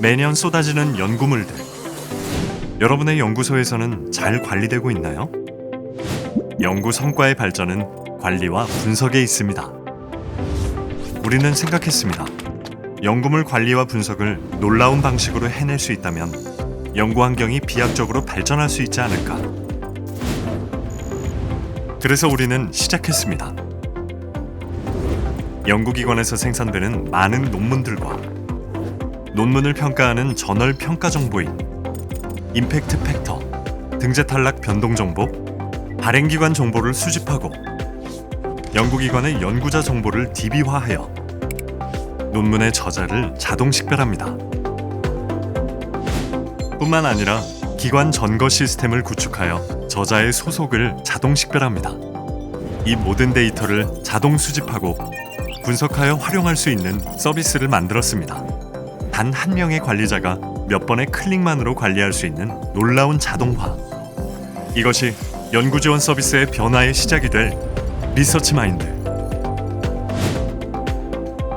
매년 쏟아지는 연구물들. 여러분의 연구소에서는 잘 관리되고 있나요? 연구 성과의 발전은 관리와 분석에 있습니다. 우리는 생각했습니다. 연구물 관리와 분석을 놀라운 방식으로 해낼 수 있다면 연구 환경이 비약적으로 발전할 수 있지 않을까. 그래서 우리는 시작했습니다. 연구기관에서 생산되는 많은 논문들과 논문을 평가하는 저널 평가 정보인 임팩트 팩터, 등재 탈락 변동 정보, 발행기관 정보를 수집하고 연구기관의 연구자 정보를 DB화하여 논문의 저자를 자동 식별합니다. 뿐만 아니라 기관 전거 시스템을 구축하여 저자의 소속을 자동 식별합니다. 이 모든 데이터를 자동 수집하고 분석하여 활용할 수 있는 서비스를 만들었습니다. 단 한 명의 관리자가 몇 번의 클릭만으로 관리할 수 있는 놀라운 자동화. 이것이 연구 지원 서비스의 변화의 시작이 될 리서치 마인드.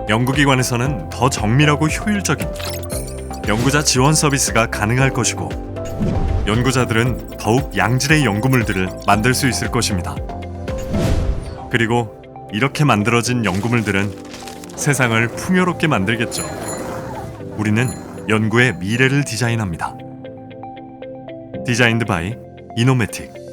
연구기관에서는 더 정밀하고 효율적인 연구자 지원 서비스가 가능할 것이고 연구자들은 더욱 양질의 연구물들을 만들 수 있을 것입니다. 그리고 이렇게 만들어진 연구물들은 세상을 풍요롭게 만들겠죠. 우리는 연구의 미래를 디자인합니다. 디자인드 바이 이노메틱